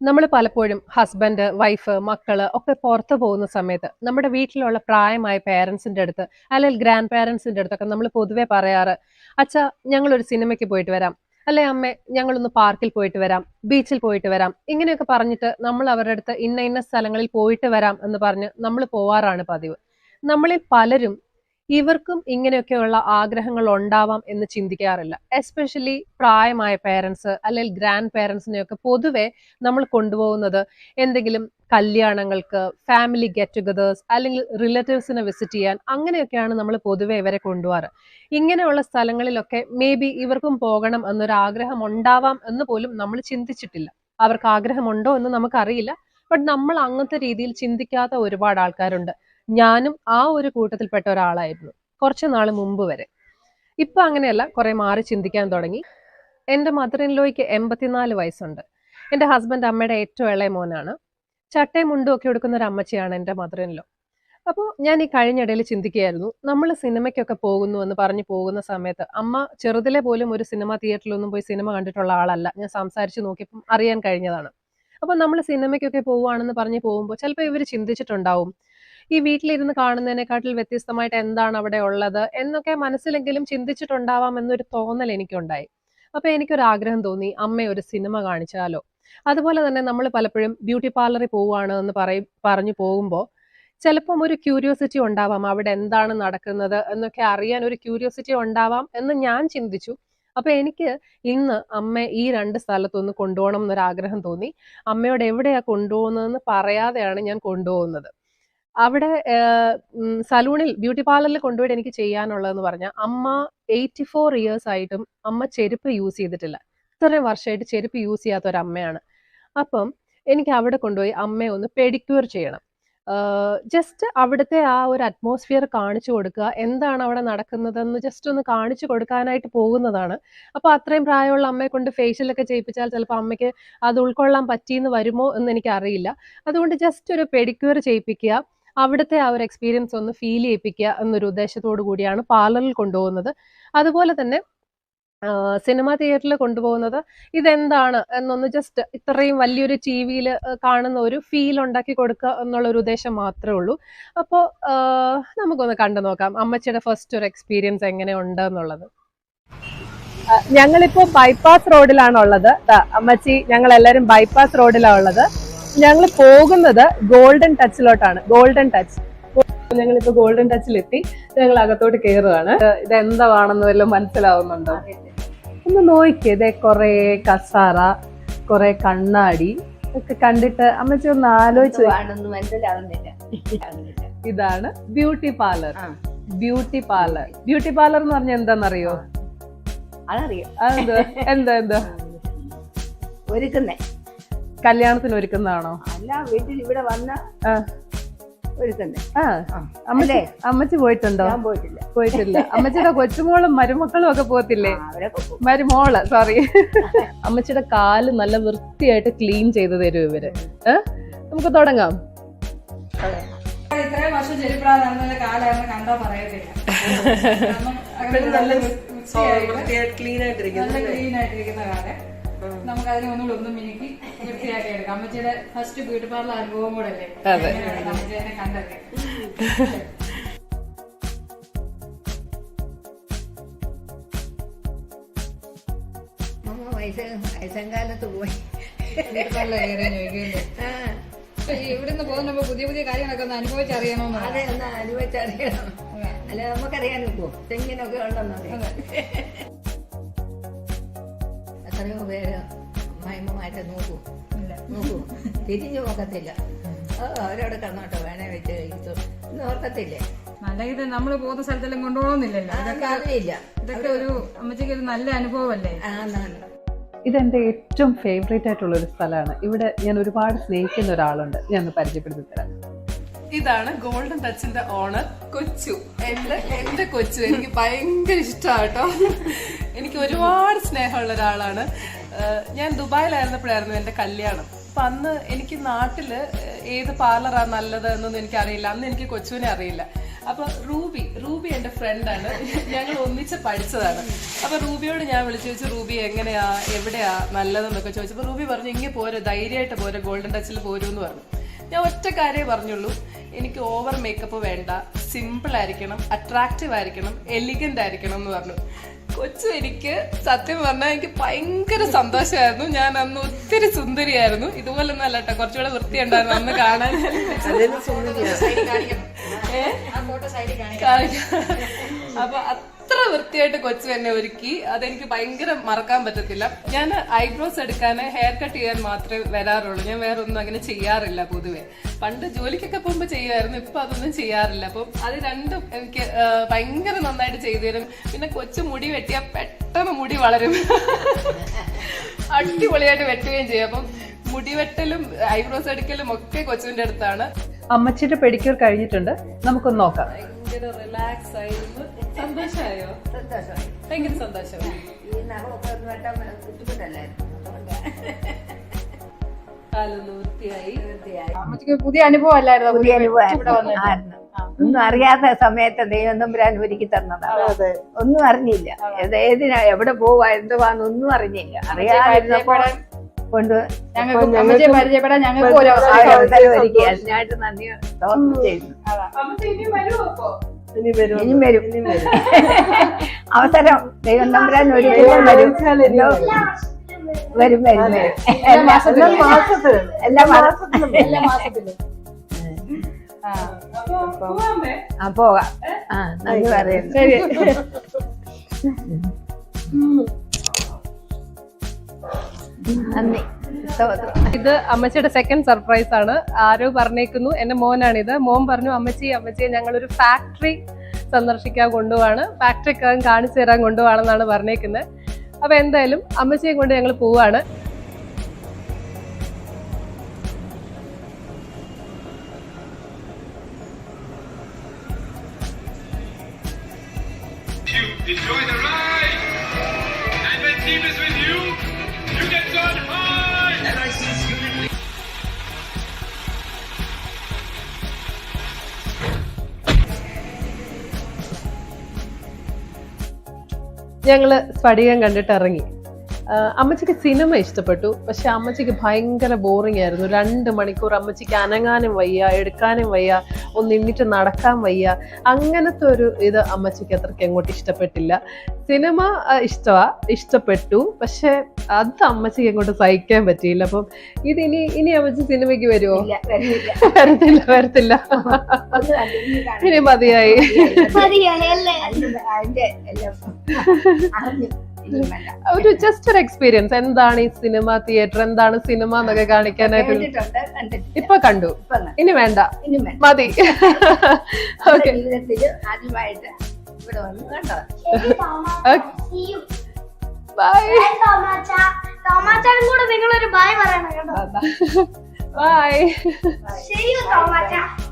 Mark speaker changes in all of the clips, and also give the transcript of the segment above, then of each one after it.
Speaker 1: നമ്മൾ പലപ്പോഴും husband wife മക്കൾ ഒക്കെ പുറത്തു പോകുന്ന സമയത്ത് നമ്മുടെ വീട്ടിലുള്ള പ്രായമായ പേരൻസിന്റെ അടുത്ത് അല്ലെങ്കിൽ ഗ്രാൻഡ് പേരൻസിന്റെ അടുത്തൊക്കെ നമ്മൾ പൊതുവെ പറയാറ് അച്ഛാ ഒരു സിനിമയ്ക്ക് പോയിട്ട് വരാം. അല്ലെ അമ്മേ ഞങ്ങളൊന്ന് പാർക്കിൽ പോയിട്ട് വരാം ബീച്ചിൽ പോയിട്ട് വരാം. ഇങ്ങനെയൊക്കെ പറഞ്ഞിട്ട് നമ്മൾ അവരുടെ അടുത്ത് ഇന്ന ഇന്ന സ്ഥലങ്ങളിൽ പോയിട്ട് വരാം എന്ന് പറഞ്ഞ് നമ്മൾ പോവാറാണ് പതിവ്. നമ്മളിൽ പലരും ഇവർക്കും ഇങ്ങനെയൊക്കെയുള്ള ആഗ്രഹങ്ങൾ ഉണ്ടാവാം എന്ന് ചിന്തിക്കാറില്ല. എസ്പെഷ്യലി പ്രായമായ പേരൻസ് അല്ലെങ്കിൽ ഗ്രാൻഡ് പേരൻസിനെയൊക്കെ പൊതുവെ നമ്മൾ കൊണ്ടുപോകുന്നത് എന്തെങ്കിലും കല്യാണങ്ങൾക്ക് ഫാമിലി ഗെറ്റ് ടുഗദേഴ്സ് അല്ലെങ്കിൽ റിലേറ്റീവ്സിനെ വിസിറ്റ് ചെയ്യാൻ അങ്ങനെയൊക്കെയാണ് നമ്മൾ പൊതുവെ ഇവരെ കൊണ്ടുപോകാറ്. ഇങ്ങനെയുള്ള സ്ഥലങ്ങളിലൊക്കെ മേ ബി ഇവർക്കും പോകണം എന്നൊരു ആഗ്രഹം ഉണ്ടാവാം എന്ന് പോലും നമ്മൾ ചിന്തിച്ചിട്ടില്ല. അവർക്ക് ആഗ്രഹമുണ്ടോ എന്ന് നമുക്കറിയില്ല. ബട്ട് നമ്മൾ അങ്ങനത്തെ രീതിയിൽ ചിന്തിക്കാത്ത ഒരുപാട് ആൾക്കാരുണ്ട്. ഞാനും ആ ഒരു കൂട്ടത്തിൽപ്പെട്ട ഒരാളായിരുന്നു കുറച്ച് നാൾ മുമ്പ് വരെ. ഇപ്പം അങ്ങനെയല്ല കുറേ മാറി ചിന്തിക്കാൻ തുടങ്ങി. എന്റെ മദർ ഇൻ ലോയ്ക്ക് എൺപത്തിനാല് വയസ്സുണ്ട്. എന്റെ ഹസ്ബൻഡ് അമ്മയുടെ ഏറ്റവും ഇളയ മോനാണ്. ചട്ടയും മുണ്ടും ഒക്കെ എടുക്കുന്ന ഒരു അമ്മച്ചിയാണ് എന്റെ മദർ ഇൻ ലോ അപ്പോൾ ഞാൻ ഈ കഴിഞ്ഞിടയിൽ ചിന്തിക്കുകയായിരുന്നു നമ്മൾ സിനിമയ്ക്കൊക്കെ പോകുന്നു എന്ന് പറഞ്ഞു പോകുന്ന സമയത്ത് അമ്മ ചെറുതിലെ പോലും ഒരു സിനിമ തിയേറ്ററിലൊന്നും പോയി സിനിമ കണ്ടിട്ടുള്ള ആളല്ല. ഞാൻ സംസാരിച്ച് നോക്കിയപ്പം അറിയാൻ കഴിഞ്ഞതാണ്. അപ്പോൾ നമ്മൾ സിനിമയ്ക്കൊക്കെ പോവുകയാണെന്ന് പറഞ്ഞ് പോകുമ്പോൾ ചിലപ്പോൾ ഇവർ ചിന്തിച്ചിട്ടുണ്ടാവും ഈ വീട്ടിലിരുന്ന് കാണുന്നതിനെക്കാട്ടിൽ വ്യത്യസ്തമായിട്ട് എന്താണ് അവിടെ ഉള്ളത് എന്നൊക്കെ മനസ്സിലെങ്കിലും ചിന്തിച്ചിട്ടുണ്ടാവാം എന്നൊരു തോന്നൽ എനിക്കുണ്ടായി. അപ്പൊ എനിക്കൊരു ആഗ്രഹം തോന്നി അമ്മ ഒരു സിനിമ കാണിച്ചാലോ? അതുപോലെ തന്നെ നമ്മൾ പലപ്പോഴും ബ്യൂട്ടി പാർലറിൽ പോവുകയാണ് എന്ന് പറയും പറഞ്ഞു പോകുമ്പോൾ ചിലപ്പം ഒരു ക്യൂരിയോസിറ്റി ഉണ്ടാവാം അവിടെ എന്താണ് നടക്കുന്നത് എന്നൊക്കെ അറിയാൻ ഒരു ക്യൂരിയോസിറ്റി ഉണ്ടാവാം എന്ന് ഞാൻ ചിന്തിച്ചു. അപ്പൊ എനിക്ക് ഇന്ന് അമ്മ ഈ രണ്ട് സ്ഥലത്തൊന്ന് കൊണ്ടുപോകണം എന്നൊരു ആഗ്രഹം തോന്നി. അമ്മയോട് എവിടെയാ കൊണ്ടുപോകുന്നതെന്ന് പറയാതെയാണ് ഞാൻ കൊണ്ടുപോകുന്നത്. അവിടെ സലൂണിൽ ബ്യൂട്ടി പാർലറിൽ കൊണ്ടുപോയിട്ട് എനിക്ക് ചെയ്യാനുള്ളതെന്ന് പറഞ്ഞാൽ അമ്മ എയ്റ്റി ഫോർ ഇയേഴ്സ് ആയിട്ടും അമ്മ ചെരുപ്പ് യൂസ് ചെയ്തിട്ടില്ല. ഇത്രയും വർഷമായിട്ട് ചെരുപ്പ് യൂസ് ചെയ്യാത്ത ഒരു അമ്മയാണ് അപ്പം എനിക്ക് അവിടെ കൊണ്ടുപോയി അമ്മയെ ഒന്ന് പെഡിക്യൂർ ചെയ്യണം. ജസ്റ്റ് അവിടുത്തെ ആ ഒരു അറ്റ്മോസ്ഫിയർ കാണിച്ചു കൊടുക്കുക. എന്താണ് അവിടെ നടക്കുന്നതെന്ന് ജസ്റ്റ് ഒന്ന് കാണിച്ചു കൊടുക്കാനായിട്ട് പോകുന്നതാണ്. അപ്പോൾ അത്രയും പ്രായമുള്ള അമ്മയെ കൊണ്ട് ഫേഷ്യലൊക്കെ ചെയ്യിപ്പിച്ചാൽ ചിലപ്പോൾ അമ്മയ്ക്ക് അത് ഉൾക്കൊള്ളാൻ പറ്റിയെന്ന് വരുമോ എന്ന് എനിക്കറിയില്ല. അതുകൊണ്ട് ജസ്റ്റ് ഒരു പെഡിക്യൂർ ചെയ്യിപ്പിക്കുക. അവിടുത്തെ ആ ഒരു എക്സ്പീരിയൻസ് ഒന്ന് ഫീൽ ചെയ്യിപ്പിക്കുക എന്നൊരു ഉദ്ദേശത്തോടു കൂടിയാണ് പാർലറിൽ കൊണ്ടുപോകുന്നത്. അതുപോലെ തന്നെ സിനിമ തിയേറ്ററിൽ കൊണ്ടുപോകുന്നത് ഇതെന്താണ് എന്നൊന്ന് ജസ്റ്റ് ഇത്രയും വലിയൊരു ടി വിയിൽ കാണുന്ന ഒരു ഫീൽ ഉണ്ടാക്കി കൊടുക്കുക എന്നുള്ള ഒരു ഉദ്ദേശം മാത്രമേ ഉള്ളൂ. അപ്പോൾ നമുക്കൊന്ന് കണ്ടു നോക്കാം അമ്മച്ചിയുടെ ഫസ്റ്റ് ഒരു എക്സ്പീരിയൻസ് എങ്ങനെയുണ്ട് എന്നുള്ളത്.
Speaker 2: ഞങ്ങളിപ്പോൾ ബൈപ്പാസ് റോഡിലാണുള്ളത് അമ്മച്ചി ഞങ്ങൾ എല്ലാരും ബൈപ്പാസ് റോഡിലാണ് ഉള്ളത് ഞങ്ങൾ പോകുന്നത് ഗോൾഡൻ ടച്ചിലോട്ടാണ് ഗോൾഡൻ ടച്ച് ഞങ്ങൾ ഇപ്പൊ ഗോൾഡൻ ടച്ചിലെത്തി ഞങ്ങൾ അകത്തോട്ട് കയറുകയാണ് ഇത് എന്താണെന്ന് വല്ലതും മനസ്സിലാവുന്നുണ്ടോ? ഒന്ന് നോക്കിയേ. ഇതേ കുറെ കസാറ കുറെ കണ്ണാടി ഒക്കെ കണ്ടിട്ട് അമ്മച്ചി ഒന്ന് ആലോചിച്ച്.
Speaker 3: മനസ്സിലാവുന്നില്ല.
Speaker 2: ഇതാണ് beauty parlour beauty parlour beauty parlour എന്ന് പറഞ്ഞാൽ എന്താണെന്നറിയോ
Speaker 3: അതറിയോ.
Speaker 2: അതെന്താ? എന്താ എന്താ?
Speaker 3: ഒരുക്കുന്നേ.
Speaker 2: കല്യാണത്തിന് ഒരുക്കുന്നതാണോ?
Speaker 3: അല്ല വീട്ടിൽ ഇവിടെ വന്ന
Speaker 2: ആ. ആ. അമ്മച്ചി പോയിട്ടുണ്ടോ?
Speaker 3: ഞാൻ പോയിട്ടില്ല.
Speaker 2: പോയിട്ടില്ല. അമ്മച്ചിയുടെ കൊച്ചുമോളും മരുമക്കളും ഒക്കെ പോകത്തില്ലേ. മരുമോൾ സോറി അമ്മച്ചിയുടെ കാൽ നല്ല വൃത്തിയായിട്ട് ക്ലീൻ ചെയ്ത് തരും ഇവർ. നമുക്ക് തുടങ്ങാം.
Speaker 4: ഇത്രയും വർഷം ചെരുപ്പിടാതെ കാലാണ് കണ്ടാ പറയത്തില്ല. നല്ല വൃത്തിയായിട്ട്
Speaker 2: ക്ലീൻ
Speaker 4: നല്ല ക്ലീൻ ആയിട്ടിരിക്കുന്ന കാലം. നമുക്ക് അതിനെ ഒന്നുകൂടെ ഒന്നും മിനുക്കി വൃത്തിയാക്കി എടുക്കാം. അമ്മച്ചിയുടെ ഫസ്റ്റ് ബ്യൂട്ടി പാർലർ അനുഭവം കൂടെ അല്ലേ അമ്മച്ചിനെ കണ്ടൊക്കെ
Speaker 3: വയസ്സങ്കാലത്ത് പോയി.
Speaker 4: ഇവിടുന്ന് പോകുന്നപ്പോ പുതിയ പുതിയ കാര്യങ്ങളൊക്കെ ഒന്ന് അനുഭവിച്ചറിയണോ
Speaker 3: അതെ ഒന്ന് അനുഭവിച്ചറിയണം. അല്ല നമുക്കറിയാൻ നിൽക്കുമോ തെങ്ങിനൊക്കെ ഉണ്ടെന്നറിയാം എത്രയോ പേര് അമ്മായിമ്മമാരെ നോക്കൂ. നോക്കൂ. തിരിഞ്ഞു നോക്കത്തില്ല അവരോട് കണ്ണോട്ടോ വേണേ വെച്ച് കഴിച്ചു ഇന്ന് ഓർക്കത്തില്ലേ?
Speaker 4: അല്ലെങ്കിൽ നമ്മൾ പോകുന്ന സ്ഥലത്തെല്ലാം കൊണ്ടുപോകുന്നില്ലല്ലോ.
Speaker 3: അറിയില്ല.
Speaker 4: ഇതൊക്കെ ഒരു അമ്മച്ചിക്ക് ഒരു നല്ല അനുഭവമല്ലേ?
Speaker 2: ഇതെന്റെ ഏറ്റവും ഫേവറേറ്റ് ആയിട്ടുള്ള ഒരു സ്ഥലമാണ്. ഇവിടെ ഞാൻ ഒരുപാട് സ്നേഹിക്കുന്ന ഒരാളുണ്ട്. ഞാൻ പരിചയപ്പെടുത്തി തരാം. ഇതാണ് ഗോൾഡൻ ടച്ചിന്റെ ഓണർ കൊച്ചു. എന്റെ എന്റെ കൊച്ചു. എനിക്ക് ഭയങ്കര ഇഷ്ടമാട്ടോ എനിക്ക് ഒരുപാട് സ്നേഹമുള്ള ഒരാളാണ്. ഞാൻ ദുബായിലായിരുന്നപ്പോഴായിരുന്നു എന്റെ കല്യാണം. അപ്പൊ അന്ന് എനിക്ക് നാട്ടിൽ ഏത് പാർലറാ നല്ലത് എന്നൊന്നും എനിക്കറിയില്ല. അന്ന് എനിക്ക് കൊച്ചുവിനെ അറിയില്ല.
Speaker 1: അപ്പൊ റൂബി റൂബി എന്റെ ഫ്രണ്ടാണ് ഞങ്ങൾ ഒന്നിച്ച് പഠിച്ചതാണ്. അപ്പൊ റൂബിയോട് ഞാൻ വിളിച്ചു ചോദിച്ചു റൂബി എങ്ങനെയാ? എവിടെയാ നല്ലതെന്നൊക്കെ ചോദിച്ചപ്പോൾ റൂബി പറഞ്ഞു ഇങ്ങനെ പോരെ ധൈര്യമായിട്ട് പോരെ ഗോൾഡൻ ടച്ചിൽ പോരൂ എന്ന് പറഞ്ഞു. ഞാൻ ഒറ്റ കാര്യമേ പറഞ്ഞുള്ളൂ. എനിക്ക് ഓവർ മേക്കപ്പ് വേണ്ട. സിമ്പിൾ ആയിരിക്കണം അട്രാക്റ്റീവ് ആയിരിക്കണം എലിഗന്റ് ആയിരിക്കണം എന്ന് പറഞ്ഞു. കൊച്ചു എനിക്ക് സത്യം പറഞ്ഞാൽ എനിക്ക് ഭയങ്കര സന്തോഷമായിരുന്നു. ഞാൻ അന്ന് ഒത്തിരി സുന്ദരിയായിരുന്നു. ഇതുപോലൊന്നും അല്ല കേട്ടോ കുറച്ചുകൂടെ വൃത്തിയുണ്ടായിരുന്നു അന്ന് കാണാൻ. അപ്പൊ അത്ര വൃത്തിയായിട്ട് കൊച്ചു എന്നെ ഒരുക്കി. അതെനിക്ക് ഭയങ്കര മറക്കാൻ പറ്റത്തില്ല. ഞാൻ ഐബ്രോസ് എടുക്കാൻ ഹെയർ കട്ട് ചെയ്യാൻ മാത്രമേ വരാറുള്ളൂ. ഞാൻ വേറെ ഒന്നും അങ്ങനെ ചെയ്യാറില്ല പൊതുവെ. പണ്ട് ജോലിക്കൊക്കെ പോകുമ്പോൾ ചെയ്യുമായിരുന്നു. ഇപ്പൊ അതൊന്നും ചെയ്യാറില്ല. അപ്പം അത് രണ്ടും എനിക്ക് ഭയങ്കര നന്നായിട്ട് ചെയ്തു തരും. പിന്നെ കൊച്ചു മുടി വെട്ടിയാൽ പെട്ടെന്ന് മുടി വളരും. അടിപൊളിയായിട്ട് വെട്ടുകയും ചെയ്യും. അപ്പം മുടി വെട്ടലും ഐബ്രോസ് എടുക്കലും ഒക്കെ കൊച്ചുവിന്റെ അടുത്താണ്. അമ്മച്ചിയുടെ പെഡിക്യൂർ കഴിഞ്ഞിട്ടുണ്ട്. നമുക്കൊന്ന് നോക്കാം. റിലാക്സ് ആയിരുന്നു. സന്തോഷമായോ? ഭയങ്കര
Speaker 4: സന്തോഷം പുതിയ അനുഭവം അല്ലായിരുന്നു?
Speaker 3: പുതിയ അനുഭവം. ഒന്നും അറിയാത്ത സമയത്ത് ദൈവം തമ്പുരാൻ ഒരുക്കി തന്നതാണ് ഒന്നും അറിഞ്ഞില്ല. ഏത് ഏതിനാ എവിടെ പോവാ എന്തുവാന്ന് ഒന്നും അറിഞ്ഞില്ല. അറിയാതിരുന്നപ്പോ കൊണ്ട്
Speaker 4: ഞങ്ങൾക്ക് പരിചയപ്പെടാൻ ഞങ്ങൾക്ക് ഒരു
Speaker 3: അതിനായിട്ട് നന്ദി വരും. അവസരം ദൈവം തമ്പുരാൻ ഒരിക്കലും വരും. വരും. വരും വരും എല്ലാ മാസത്തിലും. എല്ലാ മാസത്തിലും.
Speaker 4: എല്ലാ മാസത്തിലും. ആ.
Speaker 3: ആ പോകാം ആ നന്ദി പറയുന്നു.
Speaker 4: ശരി.
Speaker 3: നന്ദി.
Speaker 1: ഇത് അമ്മച്ചിയുടെ സെക്കൻഡ് സർപ്രൈസ് ആണ്. ആരോ പറഞ്ഞേക്കുന്നു. എന്റെ മോനാണിത്. മോൻ പറഞ്ഞു അമ്മച്ചി അമ്മച്ചിയെ ഞങ്ങളൊരു ഫാക്ടറി സന്ദർശിക്കാൻ കൊണ്ടുപോവാണ്. ഫാക്ടറി കാണിച്ചു തരാൻ കൊണ്ടുപോവാണെന്നാണ് പറഞ്ഞേക്കുന്നത് അപ്പൊ എന്തായാലും അമ്മച്ചിയെ കൊണ്ട് ഞങ്ങൾ പോവാണ്.
Speaker 5: Enjoy the ride!
Speaker 1: ഞങ്ങൾ സ്ഫടികം കണ്ടിട്ട് ഇറങ്ങി. അമ്മച്ചിക്ക് സിനിമ ഇഷ്ടപ്പെട്ടു. പക്ഷെ അമ്മച്ചിക്ക് ഭയങ്കര ബോറിംഗ് ആയിരുന്നു. രണ്ട് മണിക്കൂർ അമ്മച്ചിക്ക് അനങ്ങാനും വയ്യ എടുക്കാനും വയ്യ ഒന്ന് എണ്ണിട്ട് നടക്കാൻ വയ്യ. അങ്ങനത്തെ ഒരു ഇത് അമ്മച്ചിക്ക് അത്രയ്ക്ക് എങ്ങോട്ട് ഇഷ്ടപ്പെട്ടില്ല. സിനിമ ഇഷ്ടമാ ഇഷ്ടപ്പെട്ടു. പക്ഷെ അത് അമ്മച്ചിക്ക് അങ്ങോട്ട് സഹിക്കാൻ പറ്റിയില്ല. അപ്പം ഇത് ഇനി ഇനി അമ്മച്ചി സിനിമയ്ക്ക് വരുമോ വരത്തില്ല. വരത്തില്ല
Speaker 3: ഇനി
Speaker 1: മതിയായി.
Speaker 3: ഇനി മതിയായി
Speaker 1: ഒരു ജസ്റ്റ് ഒരു എക്സ്പീരിയൻസ് എന്താണ് ഈ സിനിമ തിയേറ്റർ എന്താണ് സിനിമ എന്നൊക്കെ കാണിക്കാനായിട്ട് ഇപ്പൊ കണ്ടു. ഇനി വേണ്ട. മതി. ഓക്കെ ബൈ
Speaker 6: കൂടെ നിങ്ങളൊരു ബായ് പറയണം
Speaker 1: ബൈ
Speaker 6: ശരി തോമാച്ച.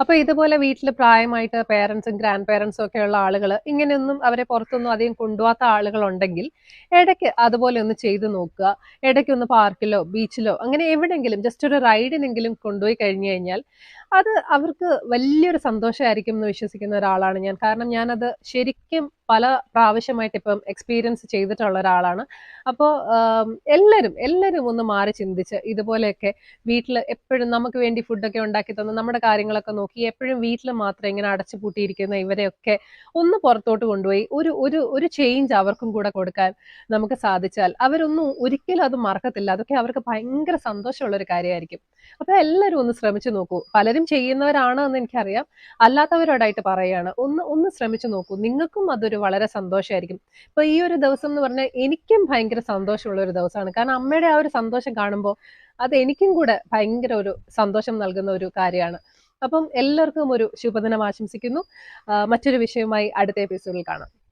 Speaker 1: അപ്പൊ ഇതുപോലെ വീട്ടിൽ പ്രായമായിട്ട് പേരൻസും ഗ്രാൻഡ് പേരൻസും ഒക്കെ ഉള്ള ആളുകൾ ഇങ്ങനെയൊന്നും അവരെ പുറത്തൊന്നും അധികം കൊണ്ടുപോകാത്ത ആളുകൾ ഉണ്ടെങ്കിൽ ഇടയ്ക്ക് അതുപോലെ ഒന്ന് ചെയ്തു നോക്കുക. ഇടയ്ക്ക് ഒന്ന് പാർക്കിലോ ബീച്ചിലോ അങ്ങനെ എവിടെയെങ്കിലും ജസ്റ്റ് ഒരു റൈഡിനെങ്കിലും കൊണ്ടുപോയി കഴിഞ്ഞു കഴിഞ്ഞാൽ അത് അവർക്ക് വലിയൊരു സന്തോഷമായിരിക്കും എന്ന് വിശ്വസിക്കുന്ന ഒരാളാണ് ഞാൻ. കാരണം ഞാനത് ശരിക്കും പല പ്രാവശ്യമായിട്ട് ഇപ്പം എക്സ്പീരിയൻസ് ചെയ്തിട്ടുള്ള ഒരാളാണ്. അപ്പോൾ എല്ലാവരും എല്ലാവരും ഒന്ന് മാറി ചിന്തിച്ച് ഇതുപോലെയൊക്കെ വീട്ടിൽ എപ്പോഴും നമുക്ക് വേണ്ടി ഫുഡൊക്കെ ഉണ്ടാക്കി തന്ന് നമ്മുടെ കാര്യങ്ങളൊക്കെ നോക്കി എപ്പോഴും വീട്ടിൽ മാത്രം ഇങ്ങനെ അടച്ചു പൂട്ടിയിരിക്കുന്ന ഇവരെയൊക്കെ ഒന്ന് പുറത്തോട്ട് കൊണ്ടുപോയി ഒരു ഒരു ഒരു ചേഞ്ച് അവർക്കും കൂടെ കൊടുക്കാൻ നമുക്ക് സാധിച്ചാൽ അവരൊന്നും ഒരിക്കലും അത് മറക്കത്തില്ല. അതൊക്കെ അവർക്ക് ഭയങ്കര സന്തോഷമുള്ള ഒരു കാര്യമായിരിക്കും. അപ്പൊ എല്ലാവരും ഒന്ന് ശ്രമിച്ചു നോക്കൂ. പലരും ചെയ്യുന്നവരാണ് എന്ന് എനിക്കറിയാം. അല്ലാത്തവരോടായിട്ട് പറയുകയാണ് ഒന്ന് ഒന്ന് ശ്രമിച്ചു നോക്കൂ. നിങ്ങൾക്കും അതൊരു വളരെ സന്തോഷമായിരിക്കും ഇപ്പൊ ഈ ഒരു ദിവസം എന്ന് പറഞ്ഞാൽ എനിക്കും ഭയങ്കര സന്തോഷമുള്ള ഒരു ദിവസമാണ്. കാരണം അമ്മയുടെ ആ ഒരു സന്തോഷം കാണുമ്പോൾ അത് എനിക്കും കൂടെ ഭയങ്കര ഒരു സന്തോഷം നൽകുന്ന ഒരു കാര്യമാണ്. അപ്പം എല്ലാവർക്കും ഒരു ശുഭദിനം ആശംസിക്കുന്നു. മറ്റൊരു വിഷയവുമായി അടുത്ത എപ്പിസോഡിൽ കാണാം.